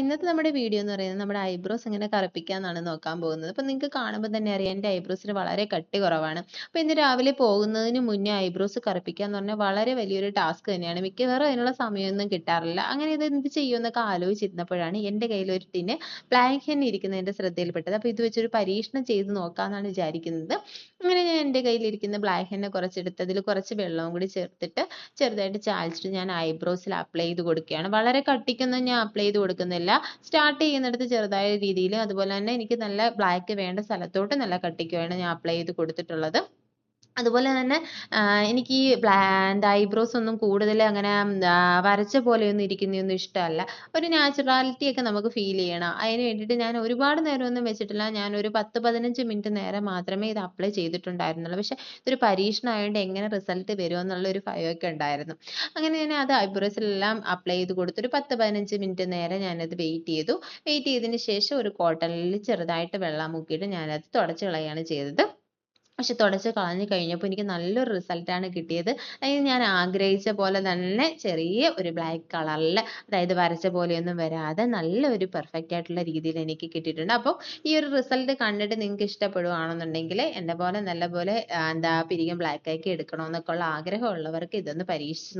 ഇന്നത്തെ നമ്മുടെ വീഡിയോ എന്ന് പറയുന്നത് നമ്മുടെ ഐബ്രോസ് എങ്ങനെ കറുപ്പിക്കാന്നാണ് നോക്കാൻ പോകുന്നത്. അപ്പോൾ നിങ്ങൾക്ക് കാണുമ്പോൾ തന്നെ അറിയാം എന്റെ ഐബ്രോസിന് വളരെ കട്ടി കുറവാണ്. അപ്പോൾ ഇന്ന് രാവിലെ പോകുന്നതിന് മുന്നേ ഐബ്രോസ് കറുപ്പിക്കുക എന്ന് പറഞ്ഞാൽ വളരെ വലിയൊരു ടാസ്ക് തന്നെയാണ്. മിക്കവാറും അതിനുള്ള സമയമൊന്നും കിട്ടാറില്ല. അങ്ങനെ ഇത് എന്ത് ചെയ്യുമെന്നൊക്കെ ആലോചിച്ചിരുന്നപ്പോഴാണ് എന്റെ കയ്യിൽ ഒരു ടിന് പ്ലാങ്ക് ഹെൻ ഇരിക്കുന്നത് എന്റെ ശ്രദ്ധയിൽപ്പെട്ടത്. അപ്പോൾ ഇത് വെച്ചൊരു പരീക്ഷണം ചെയ്ത് നോക്കാമെന്നാണ് വിചാരിക്കുന്നത്. അങ്ങനെ ഞാൻ എന്റെ കയ്യിലിരിക്കുന്ന ബ്ലാക്ക് ഹെന്നെ കുറച്ചെടുത്ത് അതിൽ കുറച്ച് വെള്ളവും കൂടി ചേർത്തിട്ട് ചെറുതായിട്ട് ചാലിച്ചിട്ട് ഞാൻ ഐബ്രോസിൽ അപ്ലൈ ചെയ്ത് കൊടുക്കുകയാണ്. വളരെ കട്ടിക്കൊന്നും ഞാൻ അപ്ലൈ ചെയ്ത് കൊടുക്കുന്നില്ല. സ്റ്റാർട്ട് ചെയ്യുന്നിടത്ത് ചെറുതായ രീതിയിൽ അതുപോലെ തന്നെ എനിക്ക് നല്ല ബ്ലാക്ക് വേണ്ട സ്ഥലത്തോട്ട് നല്ല കട്ടിക്കുമാണ് ഞാൻ അപ്ലൈ ചെയ്ത് കൊടുത്തിട്ടുള്ളത്. അതുപോലെ തന്നെ എനിക്ക് ഈ എന്താ ഐബ്രോസ് ഒന്നും കൂടുതൽ അങ്ങനെ വരച്ച പോലെയൊന്നും ഇരിക്കുന്നതൊന്നും ഇഷ്ടമല്ല. ഒരു നാച്ചുറാലിറ്റി ഒക്കെ നമുക്ക് ഫീൽ ചെയ്യണം. അതിന് വേണ്ടിയിട്ട് ഞാൻ ഒരുപാട് നേരമൊന്നും വെച്ചിട്ടില്ല. ഞാൻ ഒരു 10, 15 മിനിറ്റ് നേരം മാത്രമേ ഇത് അപ്ലൈ ചെയ്തിട്ടുണ്ടായിരുന്നുള്ളൂ. പക്ഷേ ഇതൊരു പരീക്ഷണം ആയതുകൊണ്ട് എങ്ങനെ റിസൾട്ട് വരുമെന്നുള്ള ഒരു ഭയമൊക്കെ ഉണ്ടായിരുന്നു. അങ്ങനെ ഞാൻ അത് ഐബ്രോസിലെല്ലാം അപ്ലൈ ചെയ്ത് കൊടുത്തു. ഒരു 10, 15 മിനിറ്റ് നേരം ഞാനത് വെയിറ്റ് ചെയ്തു. വെയിറ്റ് ചെയ്തതിന് ശേഷം ഒരു കോട്ടണിൽ ചെറുതായിട്ട് വെള്ളം മുക്കിയിട്ട് ഞാനത് തുടച്ച് കളയുകയാണ് ചെയ്തത്. പക്ഷെ തുടച്ച് കളഞ്ഞു കഴിഞ്ഞപ്പോൾ എനിക്ക് നല്ലൊരു റിസൾട്ടാണ് കിട്ടിയത്. അതായത് ഞാൻ ആഗ്രഹിച്ച പോലെ തന്നെ ചെറിയ ഒരു ബ്ലാക്ക് കളറിൽ അതായത് വരച്ച പോലെയൊന്നും വരാതെ നല്ല ഒരു പെർഫെക്റ്റ് ആയിട്ടുള്ള രീതിയിൽ എനിക്ക് കിട്ടിയിട്ടുണ്ട്. അപ്പോൾ ഈ ഒരു റിസൾട്ട് കണ്ടിട്ട് നിങ്ങൾക്ക് ഇഷ്ടപ്പെടുകയാണെന്നുണ്ടെങ്കിൽ എന്റെ പോലെ നല്ല പോലെ എന്താ പിരികം ബ്ലാക്ക് ആക്കി എടുക്കണമെന്നൊക്കെ ഉള്ള ആഗ്രഹമുള്ളവർക്ക് ഇതൊന്ന് പരീക്ഷിച്ച്